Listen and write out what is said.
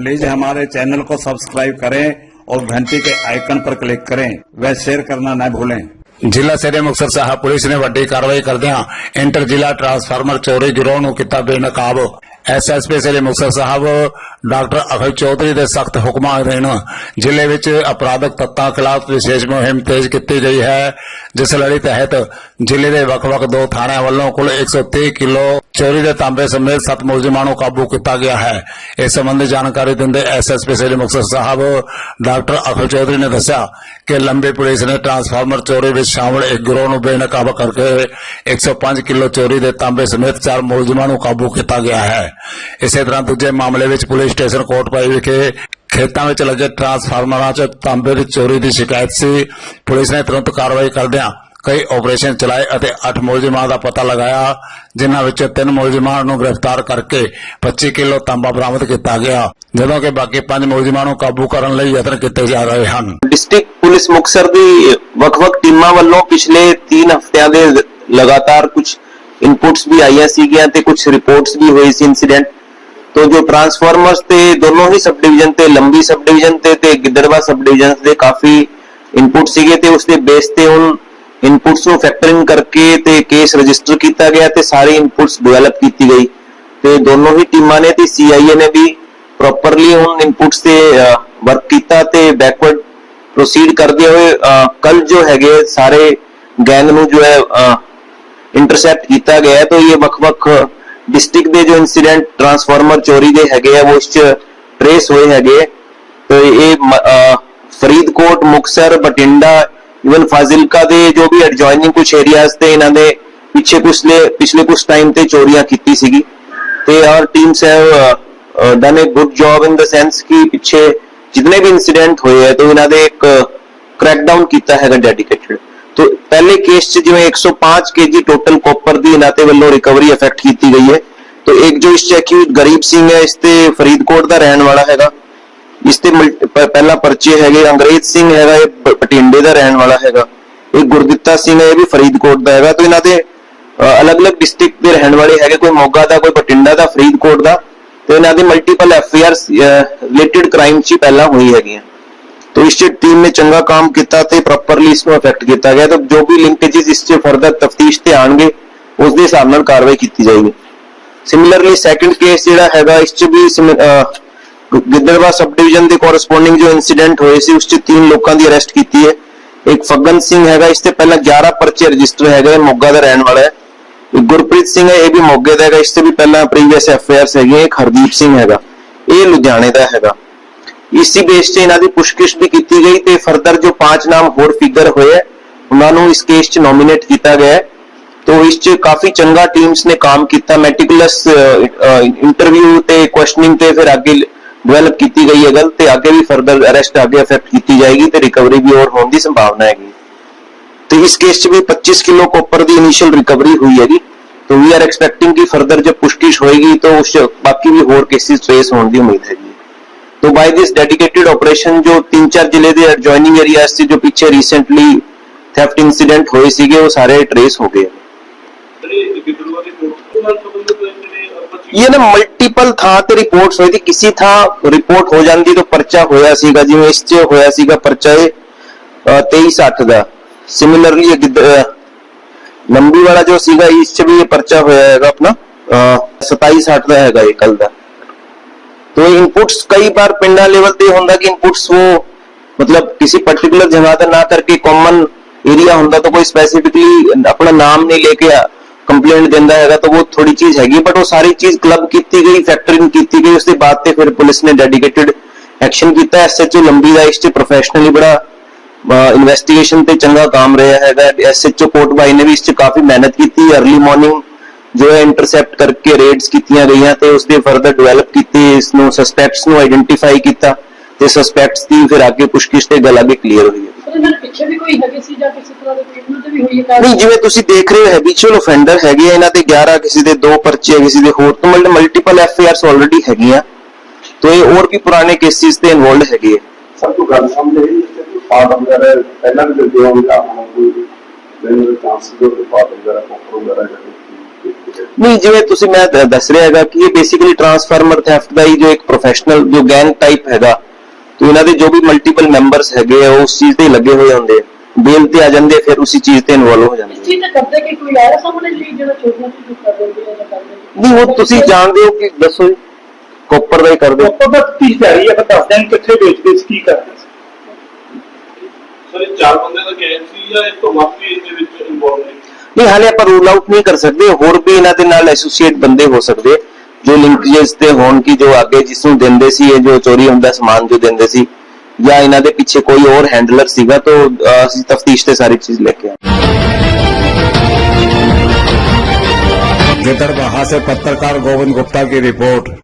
Please हमारे channel को subscribe करें और घंटी के आइकन पर क्लिक करें व शेयर करना न भूलें ਜ਼ਿਲ੍ਹਾ ਸ੍ਰੀ ਮੁਕਤਸਰ ਸਾਹਿਬ ਪੁਲਿਸ ਨੇ ਵੱਡੀ ਕਾਰਵਾਈ ਕਰਦਿਆਂ ਇੰਟਰ ਜ਼ਿਲ੍ਹਾ ਟਰਾਂਸਫਾਰਮਰ ਚੋਰੀ ਗਿਰੋਹ ਨੂੰ ਕੀਤਾ ਬੇਨਕਾਬ ਐਸਐਸਪੀ ਸ੍ਰੀ ਮੁਕਤਸਰ ਸਾਹਿਬ ਡਾਕਟਰ ਅਖਲ ਚੌਧਰੀ ਦੇ ਸਖਤ ਹੁਕਮਾਂ ਅਧੀਨ ਜ਼ਿਲ੍ਹੇ ਵਿੱਚ ਅਪਰਾਧਕ ਤੱਤਾਂ ਖਿਲਾਫ ਵਿਸ਼ੇਸ਼ ਮੁਹਿੰਮ ਤੇਜ਼ ਕੀਤੀ ਗਈ ਹੈ। ਜਿਸ ਲੜੀ ਤਹਿਤ ਜ਼ਿਲ੍ਹੇ ਦੇ ਵੱਖ-ਵੱਖ ਦੋ ਥਾਣਿਆਂ ਵੱਲੋਂ ਕੁੱਲ 130 ਕਿਲੋ ਚੋਰੀ ਦੇ ਤਾਂਬੇ ਸਮੇਤ ਸੱਤ ਮੁਲਜ਼ਮਾਂ ਨੂੰ ਕਾਬੂ ਕੀਤਾ ਗਿਆ ਹੈ। ਇਸ ਸੰਬੰਧੀ ਜਾਣਕਾਰੀ ਦਿੰਦੇ ਐਸਐਸਪੀ ਸ੍ਰੀ ਮੁਕਤਸਰ ਸਾਹਿਬ ਡਾਕਟਰ ਅਖਲ ਚੌਧਰੀ ਨੇ ਦੱਸਿਆ ਕਿ ਲੰਬੀ ਪੁਲਿਸ ਨੇ ਟਰਾਂਸਫਾਰਮਰ ਚੋਰੀ ਵਿੱਚ ਸ਼ਾਮਲ ਇੱਕ ਗਿਰੋਹ ਨੂੰ ਬੇਨਕਾਬ ਕਰਕੇ 105 ਕਿਲੋ ਚੋਰੀ ਦੇ ਤਾਂਬੇ ਸਮੇਤ ਚਾਰ ਮੁਲਜ਼ਮਾਂ ਨੂੰ ਕਾਬੂ ਕੀਤਾ ਗਿਆ ਹੈ। ਇਸੇ ਤਰ੍ਹਾਂ ਦੂਜੇ ਮਾਮਲੇ ਵਿੱਚ ਪੁਲਿਸ ਸਟੇਸ਼ਨ ਕੋਟਪਾਈ ਵਿਖੇ ਖੇਤਾਂ ਵਿੱਚ ਲੱਗੇ ਟਰਾਂਸਫਾਰਮਰਾਂ 'ਚ ਤਾਂਬੇ ਦੀ ਚੋਰੀ ਦੀ ਸ਼ਿਕਾਇਤ ਸੀ। ਪੁਲਿਸ ਨੇ ਤੁਰੰਤ ਕਾਰਵਾਈ ਕਰਦਿਆਂ ਕਈ ਆਪਰੇਸ਼ਨ ਚਲਾਏ ਅਤੇ 8 ਮੁਲਜ਼ਮਾਂ ਦਾ ਪਤਾ ਲਗਾਇਆ, ਜਿਨ੍ਹਾਂ ਵਿੱਚੋਂ 3 ਮੁਲਜ਼ਮਾਂ ਨੂੰ ਗ੍ਰਿਫਤਾਰ ਕਰਕੇ 25 ਕਿਲੋ ਤਾਂਬਾ ਬਰਾਮਦ ਕੀਤਾ ਗਿਆ, ਜਦੋਂ ਕਿ ਬਾਕੀ 5 ਮੁਲਜ਼ਮਾਂ ਨੂੰ ਕਾਬੂ ਕਰਨ ਲਈ ਯਤਨ ਕੀਤੇ ਜਾ ਰਹੇ ਹਨ। ਡਿਸਟ੍ਰਿਕਟ ਪੁਲਿਸ ਮੁਕਤਸਰ ਦੀ ਵੱਖ-ਵੱਖ ਟੀਮਾਂ ਵੱਲੋਂ ਪਿਛਲੇ 3 ਹਫ਼ਤਿਆਂ ਦੇ ਲਗਾਤਾਰ ਕੁਝ ਇਨਪੁਟਸ ਵੀ ਆਈਆਂ ਸੀਗੀਆਂ ਤੇ ਕੁਝ ਰਿਪੋਰਟਸ ਵੀ ਹੋਈ ਸੀ ਇਨਸੀਡੈਂਟ ਤੋਂ ਜੋ ਟਰਾਂਸਫਾਰਮਰਸ ਤੇ ਦੋਨੋਂ ਹੀ ਸਬ ਡਿਵੀਜ਼ਨ ਤੇ, ਲੰਬੀ ਸਬ ਡਿਵੀਜ਼ਨ ਤੇ ਤੇ ਗਿੱਦੜਵਾ ਸਬ ਡਿਵੀਜ਼ਨ ਦੇ ਕਾਫੀ ਇਨਪੁਟ ਸੀਗੇ ਤੇ ਉਸ ਦੇ ਬੇਸ ਤੇ ਹੁਣ ਇਨਪੁਟਸ ਨੂੰ ਫੈਕਟਰਿੰਗ ਕਰਕੇ ਤੇ ਕੇਸ ਰਜਿਸਟਰ ਕੀਤਾ ਗਿਆ ਤੇ ਸਾਰੇ ਇਨਪੁਟਸ ਡਿਵੈਲਪ ਕੀਤੀ ਗਈ। ਤੇ ਦੋਨੋਂ ਹੀ ਟੀਮਾਂ ਨੇ ਤੇ ਸੀਆਈਏ ਨੇ ਵੀ ਪ੍ਰੋਪਰਲੀ ਹੁਣ ਇਨਪੁਟਸ ਤੇ ਵਰਕ ਕੀਤਾ ਤੇ ਬੈਕਵਰਡ ਪ੍ਰੋਸੀਡ ਕਰਦੇ ਹੋਏ ਕੱਲ ਜੋ ਹੈਗੇ ਸਾਰੇ ਗੈਂਗ ਨੂੰ ਜੋ ਹੈ ਇੰਟਰਸੈਪਟ ਕੀਤਾ ਗਿਆ ਹੈ। ਤਾਂ ਇਹ ਵੱਖ-ਵੱਖ ਡਿਸਟ੍ਰਿਕਟ ਦੇ ਜੋ ਇਨਸੀਡੈਂਟ ਟਰਾਂਸਫਾਰਮਰ ਚੋਰੀ ਦੇ ਹੈਗੇ ਆ ਉਹ ਚ ਟ੍ਰੇਸ ਹੋਏ ਹੈਗੇ ਤੇ ਇਹ ਫਰੀਦਕੋਟ ਮੁਕਸਰ ਬਟਿੰਡਾ ਇਵਨ ਫਾਜ਼ਿਲਕਾ ਦੇ ਜੋ ਵੀ ਐਡਜੋਇਨਿੰਗ ਕੁਝ ਏਰੀਆਜ਼ ਤੇ ਇਹਨਾਂ ਦੇ ਪਿੱਛੇ ਪਿਛਲੇ ਪਿਛਲੇ ਕੁਝ ਟਾਈਮ ਤੇ ਚੋਰੀਆਂ ਕੀਤੀ ਸੀਗੀ। ਤੇ our teams have done a good job in the sense ਕਿ ਪਿੱਛੇ ਜਿਤਨੇ ਵੀ ਇਨਸੀਡੈਂਟ ਹੋਏ ਹੈ ਤਾਂ ਇਹਨਾਂ ਦੇ ਇੱਕ ਕ੍ਰੈਕਡਾਊਨ ਕੀਤਾ ਹੈਗਾ ਡੈਡੀਕੇਟਡ तो पहले केस ਚ ਜਿਵੇਂ 105 kg ਟੋਟਲ ਕਾਪਰ ਦੀ ਇਹਨਾਂ ਤੇ ਵੱਲੋਂ ਰਿਕਵਰੀ ਇਫੈਕਟ ਕੀਤੀ ਗਈ ਹੈ तो एक जो ਇਸ ਚ ਅਕਿਊਟ ਗਰੀਬ ਸਿੰਘ ਹੈ ਇਸ ਤੇ ਫਰੀਦਕੋਟ ਦਾ ਰਹਿਣ ਵਾਲਾ ਹੈਗਾ ਇਸ ਤੇ ਮਲਟ- ਪ- ਪਹਿਲਾ ਪਰਚੇ ਹੈਗੇ ਅੰਗਰੇਜ਼ ਸਿੰਘ ਹੈਗਾ ਇਹ ਪ- ਪਟਿੰਡੇ ਦਾ ਰਹਿਣ ਵਾਲਾ ਹੈਗਾ ਇਹ ਗੁਰਦਿੱਤਾ ਸਿੰਘ ਹੈ ਇਹ ਵੀ ਫਰੀਦਕੋਟ ਦਾ ਹੈਗਾ ਤਾਂ ਇਹਨਾਂ ਦੇ ਅ, ਅਲੱਗ-ਅਲੱਗ ਡਿਸਟ੍ਰਿਕਟ ਦੇ ਰਹਿਣ ਵਾਲੇ ਹੈਗੇ ਕੋਈ ਮੋਗਾ ਦਾ ਕੋਈ ਬਟਿੰਡਾ ਦਾ ਫਰੀਦਕੋਟ ਦਾ ਤੇ ਇਹਨਾਂ ਦੀ ਮਲਟੀਪਲ ਐਫ ਆਈ ਆਰ तो इस टीम ने ਚੰਗਾ ਕੰਮ ਕੀਤਾ ਤੇ ਪ੍ਰੋਪਰਲੀ ਇਸ ਨੂੰ ਅਫੈਕਟ ਕੀਤਾ ਗਿਆ ਤੇ ਜੋ ਵੀ ਲਿੰਕੇजेस ਇਸ 'ਚ ਫਰਦਰ ਤਫਤੀਸ਼ ਤੇ ਆਣਗੇ ਉਸ ਦੇ ਹਿਸਾਬ ਨਾਲ ਕਾਰਵਾਈ ਕੀਤੀ ਜਾਏਗੀ ਸਿਮਿਲਰਲੀ ਸੈਕੰਡ ਕੇਸ ਜਿਹੜਾ ਹੈਗਾ ਇਸ 'ਚ ਵੀ ਗਿੱਦੜਵਾ ਸਬ ਡਿਵੀਜ਼ਨ ਦੇ ਕੋਰਸਪੋਂਡਿੰਗ ਜੋ ਇਨਸੀਡੈਂਟ ਹੋਏ ਸੀ ਉਸ 'ਚ ਤਿੰਨ ਲੋਕਾਂ ਦੀ ਅਰੈਸਟ ਕੀਤੀ ਹੈ ਇੱਕ ਫਗਨ ਸਿੰਘ ਹੈਗਾ ਇਸ ਤੇ ਪਹਿਲਾਂ 11 ਪਰਚੇ ਰਜਿਸਟਰ ਹੈਗੇ ਮੋਗਾ ਦਾ ਰਹਿਣ ਵਾਲਾ ਹੈ ਗੁਰਪ੍ਰੀਤ ਸਿੰਘ ਹੈ ਇਹ ਵੀ ਮੋਗੇ ਦਾ ਹੈਗਾ ਇਸ ਤੇ ਵੀ ਪਹਿਲਾਂ ਪ੍ਰੀਵੀਅਸ ਐਫਆਈਆਰਸ ਹੈਗੇ ਇੱਕ ਹਰਦੀਪ ਸਿੰਘ ਹੈਗਾ ਇਹ ਲੁਧਿਆਣੇ ਦਾ ਹੈਗਾ ਇਸੇ ਬੇਸ ਤੇ ਇਹਨਾਂ ਦੀ ਪੁਸ਼ਕਿਸ਼ ਵੀ ਕੀਤੀ ਗਈ ਤੇ ਫਰਦਰ ਜੋ ਪੰਜ ਨਾਮ ਹੋਰ ਫਿਗਰ ਹੋਏ ਉਹਨਾਂ ਨੂੰ ਇਸ ਕੇਸ 'ਚ ਨੋਮੀਨੇਟ ਕੀਤਾ ਗਿਆ ਹੈ। ਤੋ ਇਸ 'ਚ ਕਾਫੀ ਚੰਗਾ ਟੀਮਸ ਨੇ ਕੰਮ ਕੀਤਾ ਮੈਟਿਕੂਲਸ ਇੰਟਰਵਿਊ ਤੇ ਕੁਐਸਚਨਿੰਗ ਤੇ ਫਿਰ ਅੱਗੇ ਡਿਵੈਲਪ ਕੀਤੀ ਗਈ ਹੈ ਗੱਲ ਤੇ ਅੱਗੇ ਵੀ ਫਰਦਰ ਅਰੈਸਟ ਅੱਗੇ ਅਫੈਕਟ ਕੀਤੀ ਜਾਏਗੀ ਤੇ ਰਿਕਵਰੀ ਵੀ ਹੋਰ ਹੋਣ ਦੀ ਸੰਭਾਵਨਾ ਹੈਗੀ। ਤੇ ਇਸ ਕੇਸ 'ਚ ਵੀ 25 ਕਿਲੋ ਕੋਪਰ ਦੀ ਇਨੀਸ਼ੀਅਲ ਰਿਕਵਰੀ ਹੋਈ ਹੈਗੀ। ਤੋ ਵੀ ਆਰ ਐਕਸਪੈਕਟਿੰਗ ਕਿ ਫਰਦਰ ਜਬ ਪੁਸ਼ਕਿਸ਼ ਹੋਏਗੀ, ਤਾਂ ਉਸ ਬਾਕੀ ਵੀ ਹੋਰ ਕੇਸਿਸ ਟ੍ਰੇਸ ਹੋਣ ਦੀ ਉਮੀਦ ਹੈ तो बाय दिस डेडिकेटेड ऑपरेशन जो तीन चार जिले ਦੇ एडजॉइनिंग एरियाज से जो पीछे रिसेंटली थेफ्ट इंसिडेंट ਹੋਏ ਸੀਗੇ ਉਹ ਸਾਰੇ ਟ੍ਰੇਸ ਹੋ ਗਏ ਇਹ ਨਾ ਮਲਟੀਪਲ ਥਾਂ ਤੇ ਰਿਪੋਰਟਸ ਹੋਈ ਸੀ ਕਿਸੇ ਥਾਂ ਰਿਪੋਰਟ ਹੋ ਜਾਂਦੀ ਤਾਂ ਪਰਚਾ ਹੋਇਆ ਸੀਗਾ ਜਿਵੇਂ ਇਸ 'ਚ ਹੋਇਆ ਸੀਗਾ ਪਰਚਾ ਇਹ 2360 ਦਾ ਸਿਮਿਲਰਲੀ ਲੰਬੀ ਵਾਲਾ ਜੋ ਸੀਗਾ ਇਸ 'ਚ ਵੀ ਇਹ ਪਰਚਾ ਹੋਇਆ ਹੈਗਾ ਆਪਣਾ ਅਹ, 2760 ਦਾ ਹੈਗਾ ਇਹ ਕੱਲ ਦਾ तो इनपुट्स कई बार पिंडा लेवल ਤੇ ਹੁੰਦਾ ਕਿ ਇਨਪੁਟਸ ਉਹ ਮਤਲਬ ਕਿਸੇ ਪਾਰਟਿਕੂਲਰ ਜਗ੍ਹਾ ਤੇ ਨਾ ਕਰਕੇ ਕਾਮਨ ਏਰੀਆ ਹੁੰਦਾ ਤਾਂ ਕੋਈ ਸਪੈਸੀਫਿਕਲੀ ਆਪਣਾ ਨਾਮ ਨਹੀਂ ਲੈ ਕੇ ਕੰਪਲੇਂਟ ਦਿੰਦਾ ਹੈਗਾ ਤਾਂ ਉਹ ਥੋੜੀ ਚੀਜ਼ ਹੈਗੀ ਬਟ ਉਹ ਸਾਰੀ ਚੀਜ਼ ਕਲੱਬ ਕੀਤੀ ਗਈ ਫੈਕਟਰਿੰਗ ਕੀਤੀ ਗਈ ਉਸ ਦੇ ਬਾਅਦ ਤੇ ਫਿਰ ਪੁਲਿਸ ਨੇ ਡੈਡੀਕੇਟਿਡ ਐਕਸ਼ਨ ਕੀਤਾ ਐਸਐਚਓ ਲੰਬੀ ਦਾ ਇਸ ਤੇ ਪ੍ਰੋਫੈਸ਼ਨਲੀ ਬੜਾ ਇਨਵੈਸਟੀਗੇਸ਼ਨ ਤੇ ਚੰਗਾ ਕੰਮ ਰਿਹਾ ਹੈਗਾ ਐਸਐਚਓ ਕੋਟਬਾਈ ਨੇ ਵੀ ਇਸ ਤੇ ਕਾਫੀ ਮਿਹਨਤ ਕੀਤੀ। अर्ਲੀ ਮਾਰਨਿੰਗ ਜੋ ਹੈ ਇੰਟਰਸੈਪਟ ਕਰਕੇ ਰੇਡਸ ਕੀਤੀਆਂ ਗਈਆਂ ਤੇ ਉਸ ਦੇ ਫਰਦਰ ਡਿਵੈਲਪ ਕੀਤੀ ਇਸ ਨੂੰ ਸਸਪੈਕਟਸ ਨੂੰ ਆਇਡੈਂਟੀਫਾਈ ਕੀਤਾ ਤੇ ਸਸਪੈਕਟਸ ਦੀ ਫਿਰ ਅੱਗੇ ਪੁੱਛਗਿੱਛ ਤੇ ਗੱਲ ਅੱਗੇ ਕਲੀਅਰ ਹੋਈ ਹੈ। ਪਰ ਇਹਨਾਂ ਦੇ ਪਿੱਛੇ ਵੀ ਕੋਈ ਹੈਗੇ ਸੀ ਜਾਂ ਕਿਸੇ ਤਰ੍ਹਾਂ ਦੇ ਕੋਈ ਉਹਨਾਂ ਤੇ ਵੀ ਹੋਈ ਹੈ ਕਾਰਵਾਈ ਨਹੀਂ ਜਿਵੇਂ ਤੁਸੀਂ ਦੇਖ ਰਹੇ ਹੋ ਹੈਬਿਚੁਅਲ ਅਫੈਂਡਰ ਹੈਗੇ ਆ ਇਹਨਾਂ ਤੇ 11 ਕਿਸੇ ਦੇ ਦੋ ਪਰਚੇ ਕਿਸੇ ਦੇ ਹੋਰ ਤੋਂ multiple F I Rs already ਹੈਗੀਆਂ। ਤੋਂ ਇਹ ਹੋਰ ਵੀ ਪੁਰਾਣੇ ਕੇਸਿਸ ਤੇ ਇਨਵੋਲਡ ਹੈਗੇ ਆ। ਸਭ ਤੋਂ ਗੱਲ ਹੈ ਕਿ ਪਾਰਟ ਵਗੈਰਾ ਪਹਿਲਾਂ ਵੀ ਦਿੰਦੇ ਹੋਣਗੇ ਆਪਾਂ ਨੂੰ ਕੋਈ ਚਾਂਸ ਦੇ ਪਾਰਟ ਵਗੈਰਾ ਕੋਪਰ ਵਗੈਰਾ ਜਾਂ ਕੋਈ ਨਹੀਂ ਜਿਵੇਂ ਤੁਸੀਂ ਮੈਂ ਦੱਸ ਰਿਹਾ ਹੈਗਾ ਕਿ ਇਹ ਬੇਸਿਕਲੀ ਟਰਾਂਸਫਾਰਮਰ ਥੈਫਟ ਦਾ ਹੀ ਜੋ ਇੱਕ ਪ੍ਰੋਫੈਸ਼ਨਲ ਜੋ ਗੈਂਗ ਟਾਈਪ ਹੈਗਾ ਤੇ ਇਹਨਾਂ ਦੇ ਜੋ ਵੀ ਮਲਟੀਪਲ ਮੈਂਬਰਸ ਹੈਗੇ ਆ ਉਹ ਉਸ ਚੀਜ਼ ਤੇ ਲੱਗੇ ਹੋਏ ਹੁੰਦੇ ਆ। ਬੇਲ ਤੇ ਆ ਜਾਂਦੇ ਫਿਰ ਉਸੇ ਚੀਜ਼ ਤੇ ਇਨਵੋਲਵ ਹੋ ਜਾਂਦੇ। ਚੀਜ਼ ਤੇ ਕਰਦੇ ਕਿ ਕੋਈ ਆਇਆ ਸਾਹਮਣੇ ਜੀ ਜਿਹੜਾ ਚੋਰੀਆਂ ਚੋਰੀ ਕਰ ਦਿੰਦੇ ਜਾਂ ਕਰਦੇ ਨਹੀਂ ਉਹ ਤੁਸੀਂ ਜਾਣਦੇ ਹੋ ਕਿ ਦੱਸੋ ਜੀ ਕੋਪਰ ਦਾ ਹੀ ਕਰਦੇ ਪ੍ਰੋਪਰ ਦਾ ਕੀ ਤਿਆਰੀ ਹੈ ਬਤਾ ਦੇਣ ਕਿੱਥੇ ਵੇਚਦੇ ਸੀ ਕੀ ਕਰਦੇ ਸੀ। ਸਰ ਇਹ ਚਾਰ ਬੰਦੇ ਦਾ ਗੈਂਗ ਸੀ ਜਾਂ ਇਸ ਤੋਂ ਵੱਧ ਵੀ ਇਹਦੇ ਵਿੱਚ ਇਨਵੋਲਵ ਨਹੀਂ, ਹਾਲੇ ਆਪਾਂ ਰੂਲ ਆਊਟ ਨਹੀਂ ਕਰ ਸਕਦੇ। ਹੋਰ ਵੀ ਇਹਨਾਂ ਦੇ ਨਾਲ ਐਸੋਸੀਏਟ ਬੰਦੇ ਹੋ ਸਕਦੇ। ਜੋ ਲਿੰਕੇजेस ਤੇ ਹੋਣ ਕੀ ਜੋ ਅੱਗੇ ਜਿਸ ਨੂੰ ਦਿੰਦੇ ਸੀ, ਇਹ ਜੋ ਚੋਰੀ ਹੁੰਦਾ, ਸਮਾਨ ਜੋ ਦਿੰਦੇ ਸੀ, ਜਾਂ ਇਹਨਾਂ ਦੇ ਪਿੱਛੇ ਕੋਈ ਹੋਰ ਹੈਂਡਲਰ ਸੀਗਾ, ਤਾਂ ਅਸੀਂ ਤਫਤੀਸ਼ ਤੇ ਸਾਰੀ ਚੀਜ਼ ਲੈ ਕੇ ਆਏ। विदर्भ से पत्रकार गोविंद गुप्ता की रिपोर्ट